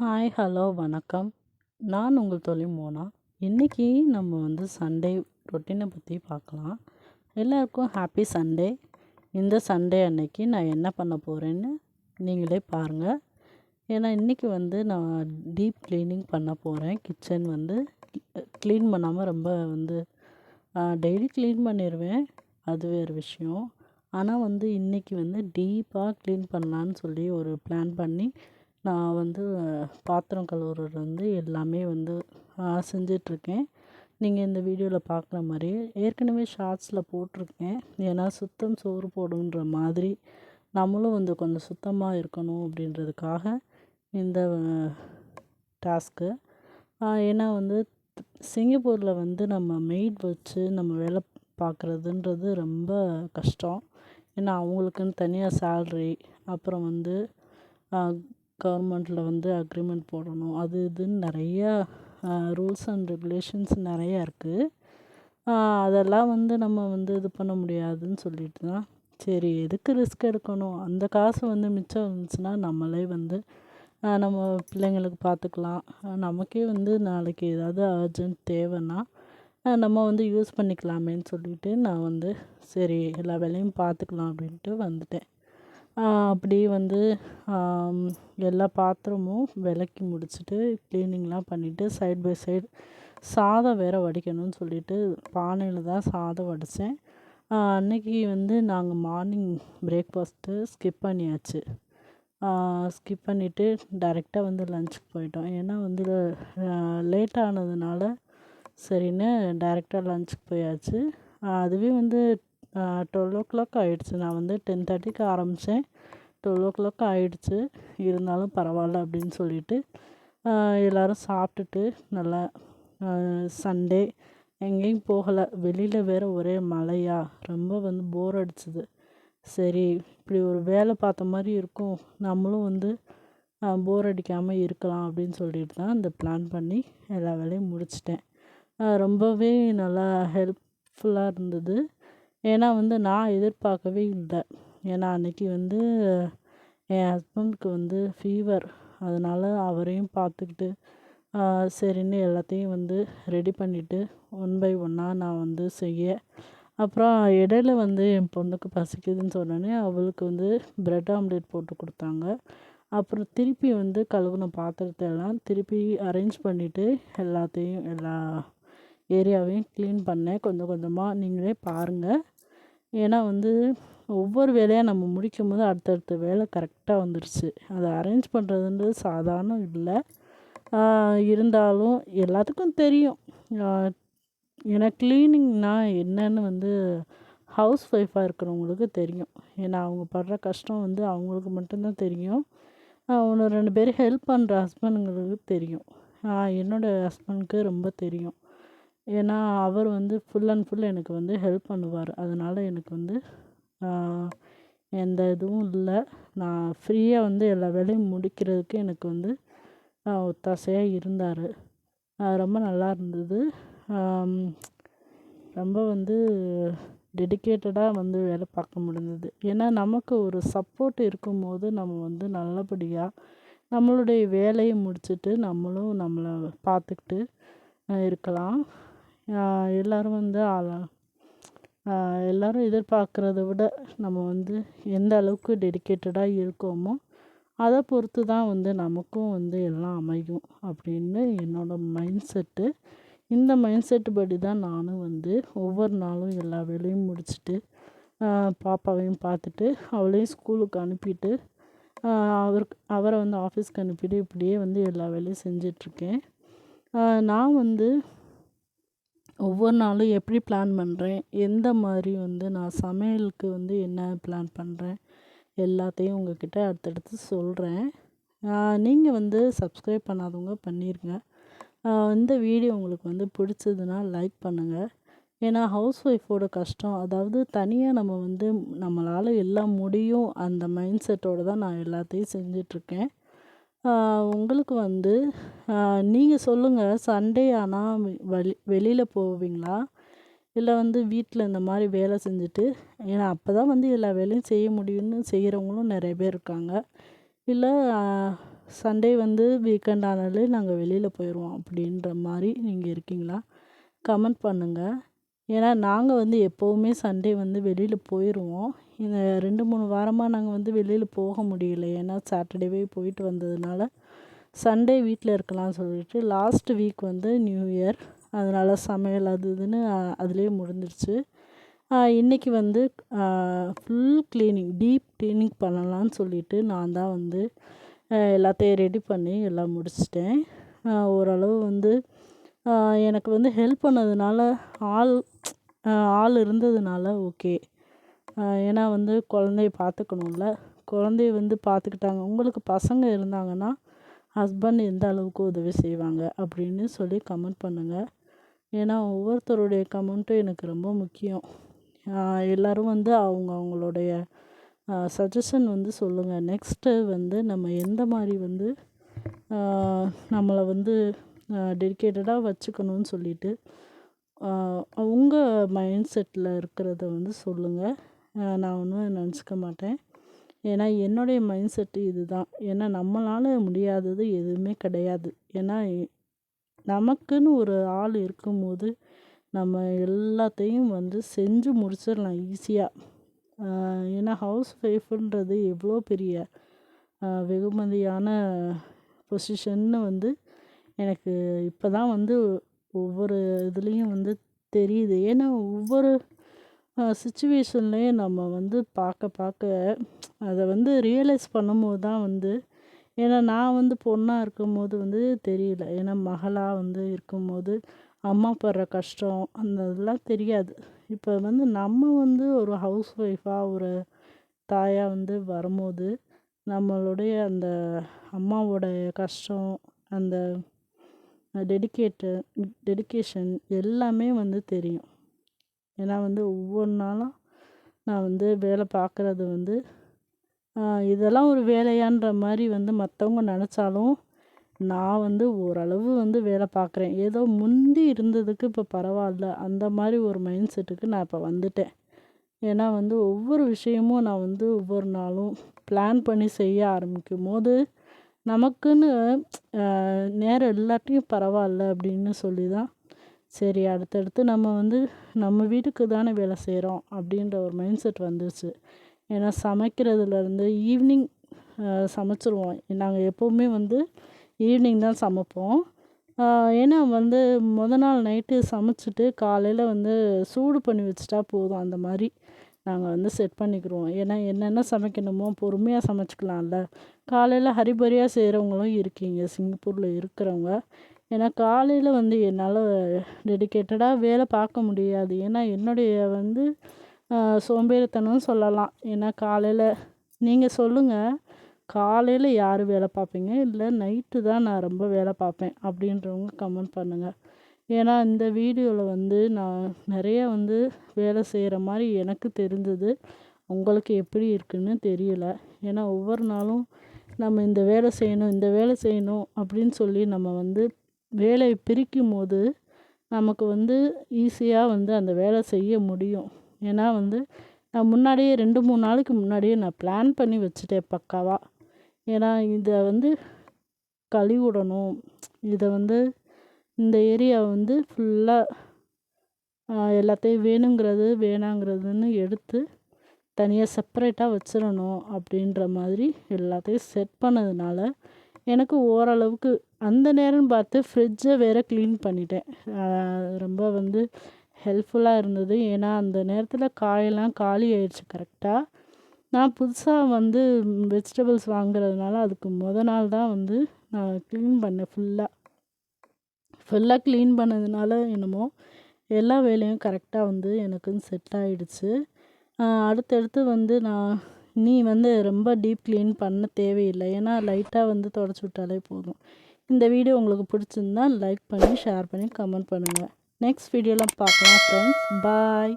Hi hello வணக்கம். நான் உங்கள் தொழில் மோனா. இன்றைக்கி நம்ம வந்து சண்டே ரொட்டீனை பற்றி பார்க்கலாம். எல்லாருக்கும் ஹாப்பி சண்டே இந்த சண்டே அன்னைக்கு நான் என்ன பண்ண போகிறேன்னு நீங்களே பாருங்கள் ஏன்னா இன்றைக்கி வந்து நான் டீப் க்ளீனிங் பண்ண போகிறேன் கிச்சன் வந்து க்ளீன் பண்ணாமல் ரொம்ப வந்து டெய்லி க்ளீன் பண்ணிடுவேன் அது வேறு விஷயம். ஆனால் வந்து இன்றைக்கி வந்து டீப்பாக க்ளீன் பண்ணலான்னு சொல்லி ஒரு பிளான் பண்ணி நான் வந்து பாத்திரம் கழுவுறதுலேருந்து எல்லாமே வந்து செஞ்சிட்ருக்கேன். நீங்கள் இந்த வீடியோவில் பார்க்குற மாதிரி ஏற்கனவே ஷார்ட்ஸில் போட்டிருக்கேன் ஏன்னா சுத்தம் சோறு போடுன்ற மாதிரி நம்மளும் வந்து கொஞ்சம் சுத்தமாக இருக்கணும் அப்படின்றதுக்காக இந்த டாஸ்க்கு. ஏன்னா வந்து சிங்கப்பூரில் வந்து நம்ம மெய்ட் வச்சு நம்ம வேலை பார்க்குறதுன்றது ரொம்ப கஷ்டம். ஏன்னா அவங்களுக்குன்னு தனியாக சேல்ரி அப்புறம் வந்து கவர்மெண்ட்டில் வந்து அக்ரிமெண்ட் போடணும். அது இதுன்னு நிறையா ரூல்ஸ் அண்ட் ரெகுலேஷன்ஸ் நிறையா இருக்குது அதெல்லாம் வந்து நம்ம வந்து இது பண்ண முடியாதுன்னு சொல்லிட்டு தான். சரி எதுக்கு ரிஸ்க் எடுக்கணும்? அந்த காசு வந்து மிச்சம் இருந்துச்சுன்னா நம்மளே வந்து நம்ம பிள்ளைங்களுக்கு பார்த்துக்கலாம். நமக்கே வந்து நாளைக்கு ஏதாவது அர்ஜென்ட் தேவைன்னா நம்ம வந்து யூஸ் பண்ணிக்கலாமேன்னு சொல்லிட்டு நான் வந்து சரி எல்லா வேலையும் பார்த்துக்கலாம் அப்படின்ட்டு வந்துட்டேன். அப்படியே வந்து எல்லா பாத்திரமும் விளக்கி முடிச்சுட்டு க்ளீனிங்லாம் பண்ணிவிட்டு சைட் பை சைடு சாதம் வேறு வடிக்கணும்னு சொல்லிட்டு பானையில் தான் சாதம் வடித்தேன் அன்றைக்கி வந்து நாங்கள் மார்னிங் பிரேக்ஃபாஸ்ட்டு ஸ்கிப் பண்ணியாச்சு. ஸ்கிப் பண்ணிவிட்டு டேரெக்டாக வந்து லஞ்சுக்கு போயிட்டோம். ஏன்னா வந்து லேட் ஆனதுனால சரின்னு டேரெக்டாக லஞ்சுக்கு போயாச்சு. அதுவே வந்து டுவெல் ஓ கிளாக் ஆகிடுச்சு நான் வந்து டென் தேர்ட்டிக்கு ஆரம்பித்தேன் டுவெல் ஓ கிளாக் ஆகிடுச்சு இருந்தாலும் பரவாயில்ல அப்படின்னு சொல்லிட்டு எல்லோரும் சாப்பிட்டுட்டு நல்லா சண்டே எங்கேயும் போகலை. வெளியில் வேறு ஒரே மழையா? ரொம்ப வந்து போர் அடிச்சுது. சரி இப்படி ஒரு வேலை பார்த்த மாதிரி இருக்கும். நம்மளும் வந்து போர் அடிக்காமல் இருக்கலாம் அப்படின்னு சொல்லிட்டு தான் இந்த பிளான் பண்ணி எல்லா வேலையும் முடிச்சிட்டேன். ரொம்பவே நல்லா ஹெல்ப்ஃபுல்லாக இருந்தது. ஏன்னா வந்து நான் எதிர்பார்க்கவே இல்லை. ஏன்னா அன்றைக்கி வந்து என் ஹஸ்பண்டுக்கு வந்து ஃபீவர் அதனால் அவரையும் பார்த்துக்கிட்டு சரின்னு எல்லாத்தையும் வந்து ரெடி பண்ணிவிட்டு ஒன் பை ஒன்னாக நான் வந்து செய்ய. அப்புறம் இடையில வந்து என் பொண்ணுக்கு பசிக்குதுன்னு சொன்னோடனே அவளுக்கு வந்து ப்ரெட் ஆம்லேட் போட்டு கொடுத்தாங்க. அப்புறம் திருப்பி வந்து கழுவுன பாத்திரத்தை எல்லாம் திருப்பி அரேஞ்ச் பண்ணிவிட்டு எல்லாத்தையும் எல்லா ஏரியாவையும் க்ளீன் பண்ணேன். கொஞ்சம் கொஞ்சமாக நீங்களே பாருங்கள் ஏன்னா வந்து ஒவ்வொரு வேலையாக நம்ம முடிக்கும் போது அடுத்தடுத்த வேலை கரெக்டாக வந்துடுச்சு அதை அரேஞ்ச் பண்ணுறதுன்றது சாதாரணம் இல்லை. இருந்தாலும் எல்லாத்துக்கும் தெரியும். ஏன்னா க்ளீனிங்னால் என்னன்னு வந்து ஹவுஸ் ஒய்ஃபாக இருக்கிறவங்களுக்கு தெரியும். ஏன்னா அவங்க படுற கஷ்டம் வந்து அவங்களுக்கு மட்டும்தான் தெரியும். ஒன்று ரெண்டு பேர் ஹெல்ப் பண்ணுற ஹஸ்பண்டுங்களுக்கு தெரியும். என்னோடய ஹஸ்பண்டுக்கு ரொம்ப தெரியும். ஏன்னா அவர் வந்து ஃபுல் அண்ட் ஃபுல் எனக்கு வந்து ஹெல்ப் பண்ணுவார். அதனால் எனக்கு வந்து எந்த இதுவும் இல்லை. நான் ஃப்ரீயாக வந்து எல்லா வேலையும் முடிக்கிறதுக்கு எனக்கு வந்து ஒத்தாசையாக இருந்தார். ரொம்ப நல்லா இருந்தது. ரொம்ப வந்து டெடிக்கேட்டடாக வந்து வேலை பார்க்க முடிந்தது. ஏன்னா நமக்கு ஒரு சப்போர்ட் இருக்கும்போது நம்ம வந்து நல்லபடியாக நம்மளுடைய வேலையை முடிச்சுட்டு நம்மளும் நம்மளை பார்த்துக்கிட்டு இருக்கலாம். எல்லோரும் வந்து எல்லோரும் எதிர்பார்க்குறத விட நம்ம வந்து எந்த அளவுக்கு டெடிக்கேட்டடாக இருக்கோமோ அதை பொறுத்து தான் வந்து நமக்கும் வந்து எல்லாம் அமையும் அப்படின்னு என்னோடய மைண்ட் செட்டு இந்த மைண்ட் செட்டு படி தான் நானும் வந்து ஒவ்வொரு நாளும் எல்லா வேலையும் முடிச்சுட்டு பாப்பாவையும் பார்த்துட்டு அவளையும் ஸ்கூலுக்கு அனுப்பிட்டு அவருக்கு அவரை வந்து ஆஃபீஸ்க்கு அனுப்பிட்டு இப்படியே வந்து எல்லா வேலையும் செஞ்சிட்ருக்கேன் நான் வந்து ஒவ்வொரு நாளும் எப்படி பிளான் பண்ணுறேன் எந்த மாதிரி வந்து நான் சமையலுக்கு வந்து என்ன பிளான் பண்ணுறேன் எல்லாத்தையும் உங்கள்கிட்ட அடுத்தடுத்து சொல்கிறேன் நீங்கள் வந்து சப்ஸ்கிரைப் பண்ணாதவங்க பண்ணிடுங்க இந்த வீடியோ உங்களுக்கு வந்து பிடிச்சதுன்னா லைக் பண்ணுங்கள் ஏன்னா ஹவுஸ் ஒய்ஃபோட கஷ்டம். அதாவது தனியாக நம்ம வந்து நம்மளால் எல்லாம் முடியும் அந்த மைண்ட் செட்டோடு தான் நான் எல்லாத்தையும் செஞ்சிட்ருக்கேன் உங்களுக்கு வந்து நீங்கள் சொல்லுங்கள் சண்டே ஆனால் வழி வெளியில் போவீங்களா? இல்லை வந்து வீட்டில் இந்த மாதிரி வேலை செஞ்சுட்டு ஏன்னா அப்போ தான் வந்து எல்லா வேலையும் செய்ய முடியும்னு செய்கிறவங்களும் நிறைய பேர் இருக்காங்க. இல்லை சண்டே வந்து வீக்கெண்ட் ஆனாலே நாங்கள் வெளியில் போயிடுவோம் அப்படின்ற மாதிரி நீங்கள் இருக்கீங்களா? கமெண்ட் பண்ணுங்கள் ஏன்னா நாங்கள் வந்து எப்போவுமே சண்டே வந்து வெளியில் போயிடுவோம் இந்த ரெண்டு மூணு வாரமாக நாங்கள் வந்து வெளியில் போக முடியல. ஏன்னா சாட்டர்டேவே போயிட்டு வந்ததுனால சண்டே வீட்டில் இருக்கலாம் சொல்லிட்டு லாஸ்ட் வீக் வந்து நியூ இயர் அதனால் சமையல் அது இதுன்னு அதுலேயே முடிஞ்சிருச்சு. இன்றைக்கி வந்து ஃபுல் க்ளீனிங் டீப் க்ளீனிங் பண்ணலான்னு சொல்லிட்டு நான் தான் வந்து எல்லாத்தையும் ரெடி பண்ணி எல்லாம் முடிச்சிட்டேன். ஓரளவு வந்து எனக்கு வந்து ஹெல்ப் பண்ணதுனால ஆள் ஆள் இருந்ததுனால ஓகே ஏன்னா வந்து குழந்தைய பார்த்துக்கணும்ல. குழந்தைய வந்து பார்த்துக்கிட்டாங்க. உங்களுக்கு பசங்க இருந்தாங்கன்னா ஹஸ்பண்ட் எந்த அளவுக்கு உதவி செய்வாங்க அப்படின்னு சொல்லி கமெண்ட் பண்ணுங்கள் ஏன்னா ஒவ்வொருத்தருடைய கமெண்ட்டும் எனக்கு ரொம்ப முக்கியம். எல்லோரும் வந்து அவங்க அவங்களுடைய சஜஷன் வந்து சொல்லுங்கள் நெக்ஸ்ட்டு வந்து நம்ம எந்த மாதிரி வந்து நம்மளை வந்து டெடிக்கேட்டடாக வச்சுக்கணும்னு சொல்லிட்டு உங்கள் மைண்ட் செட்டில் இருக்கிறத வந்து சொல்லுங்கள் நான் ஒன்றும் நினச்சிக்க மாட்டேன். ஏன்னா என்னுடைய மைண்ட் செட்டு இது தான் ஏன்னா நம்மளால் முடியாதது எதுவுமே கிடையாது. ஏன்னா நமக்குன்னு ஒரு ஆள் இருக்கும்போது நம்ம எல்லாத்தையும் வந்து செஞ்சு முடிச்சிடலாம் ஈஸியாக ஏன்னா ஹவுஸ் ஒய்ஃபுன்றது எவ்வளோ பெரிய வெகுமதியான பொசிஷன்னு வந்து எனக்கு இப்போ தான் வந்து ஒவ்வொரு இதுலேயும் வந்து தெரியுது. ஏன்னா ஒவ்வொரு சுச்சுவேஷன்லேயும் நம்ம வந்து பார்க்க பார்க்க அதை வந்து ரியலைஸ் பண்ணும்போது தான் வந்து ஏன்னா நான் வந்து பொண்ணாக இருக்கும்போது வந்து தெரியல. ஏன்னா மகளாக வந்து இருக்கும்போது அம்மா படுற கஷ்டம் அந்த இதெல்லாம் தெரியாது. இப்போ வந்து நம்ம வந்து ஒரு ஹவுஸ் ஒய்ஃபாக ஒரு தாயாக வந்து வரும்போது நம்மளுடைய அந்த அம்மாவோடைய கஷ்டம் அந்த டெடிக்கேட்டு டெடிக்கேஷன் எல்லாமே வந்து தெரியும். ஏன்னா வந்து ஒவ்வொரு நாளும் நான் வந்து வேலை பார்க்குறது வந்து இதெல்லாம் ஒரு வேலையான்ற மாதிரி வந்து மற்றவங்க நினச்சாலும் நான் வந்து ஓரளவு வந்து வேலை பார்க்குறேன். ஏதோ முந்தி இருந்ததுக்கு இப்போ பரவாயில்ல. அந்த மாதிரி ஒரு மைண்ட் செட்டுக்கு நான் இப்போ வந்துட்டேன். ஏன்னா வந்து ஒவ்வொரு விஷயமும் நான் வந்து ஒவ்வொரு நாளும் பிளான் பண்ணி செய்ய ஆரம்பிக்கும் போது நமக்குன்னு நேரம் இல்லாட்டியும் பரவாயில்ல அப்படின்னு சொல்லி தான் சரி அடுத்தடுத்து நம்ம வந்து நம்ம வீட்டுக்கு தானே வேலை செய்கிறோம் அப்படின்ற ஒரு மைண்ட் செட் வந்துருச்சு. ஏன்னா சமைக்கிறதுலேருந்து ஈவினிங் சமைச்சிருவோம். நாங்கள் எப்போவுமே வந்து ஈவினிங் தான் சமைப்போம். ஏன்னா வந்து மொதல் நாள் நைட்டு சமைச்சிட்டு காலையில் வந்து சூடு பண்ணி வச்சுட்டா போதும் அந்த மாதிரி. நாங்கள் வந்து செட் பண்ணிக்கிருவோம் ஏன்னா என்னென்ன சமைக்கணுமோ பொறுமையாக சமைச்சிக்கலாம்ல. காலையில் ஹரிபரியாக செய்கிறவங்களும் இருக்கீங்க சிங்கப்பூரில் இருக்கிறவங்க. ஏன்னா காலையில் வந்து என்னால் டெடிக்கேட்டடாக வேலை பார்க்க முடியாது. ஏன்னா என்னுடைய வந்து சோம்பேறித்தனம்னு சொல்லலாம். ஏன்னா காலையில் நீங்கள் சொல்லுங்கள் காலையில் யார் வேலை பார்ப்பீங்க? இல்லை நைட்டு தான் நான் ரொம்ப வேலை பார்ப்பேன் அப்படின்றவங்க கமெண்ட் பண்ணுங்கள் ஏன்னா இந்த வீடியோவில் வந்து நான் நிறைய வந்து வேலை செய்கிற மாதிரி எனக்கு தெரிஞ்சது உங்களுக்கு எப்படி இருக்குன்னு தெரியல. ஏன்னா ஒவ்வொரு நாளும் நம்ம இந்த வேலை செய்யணும் இந்த வேலை செய்யணும் அப்படின்னு சொல்லி நம்ம வந்து வேலையை பிரிக்கும் போது நமக்கு வந்து ஈஸியாக வந்து அந்த வேலை செய்ய முடியும். ஏன்னா வந்து நான் முன்னாடியே ரெண்டு மூணு நாளைக்கு முன்னாடியே நான் பிளான் பண்ணி வச்சுட்டேன் பக்காவாக ஏன்னா இதை வந்து கழுவிடணும் இதை வந்து இந்த ஏரியா வந்து ஃபுல்லாக எல்லாத்தையும் வேணுங்கிறது வேணாங்கிறதுன்னு எடுத்து தனியாக செப்பரேட்டாக வச்சிடணும் அப்படின்ற மாதிரி எல்லாத்தையும் செட் பண்ணதுனால எனக்கு ஓரளவுக்கு அந்த நேரம்னு பார்த்து ஃப்ரிட்ஜை வேறு க்ளீன் பண்ணிட்டேன். ரொம்ப வந்து ஹெல்ப்ஃபுல்லாக இருந்தது. ஏன்னா அந்த நேரத்தில் காயெல்லாம் காலி ஆயிடுச்சு கரெக்டாக நான் புதுசாக வந்து வெஜிடபிள்ஸ் வாங்குறதுனால அதுக்கு முத நாள் தான் வந்து நான் க்ளீன் பண்ணேன் ஃபுல்லாக ஃபுல்லாக க்ளீன் பண்ணதுனால என்னமோ எல்லா வேலையும் கரெக்டாக வந்து எனக்குன்னு செட் ஆகிடுச்சு அடுத்தடுத்து வந்து நான் நீ வந்து ரொம்ப டீப் க்ளீன் பண்ண தேவையில்லை. ஏன்னா லைட்டாக வந்து தொடச்சி விட்டாலே போதும். இந்த வீடியோ உங்களுக்கு பிடிச்சிருந்தா லைக் பண்ணி ஷேர் பண்ணி கமெண்ட் பண்ணுங்கள் நெக்ஸ்ட் வீடியோலாம் பார்க்கலாம் ஃப்ரெண்ட்ஸ் பாய்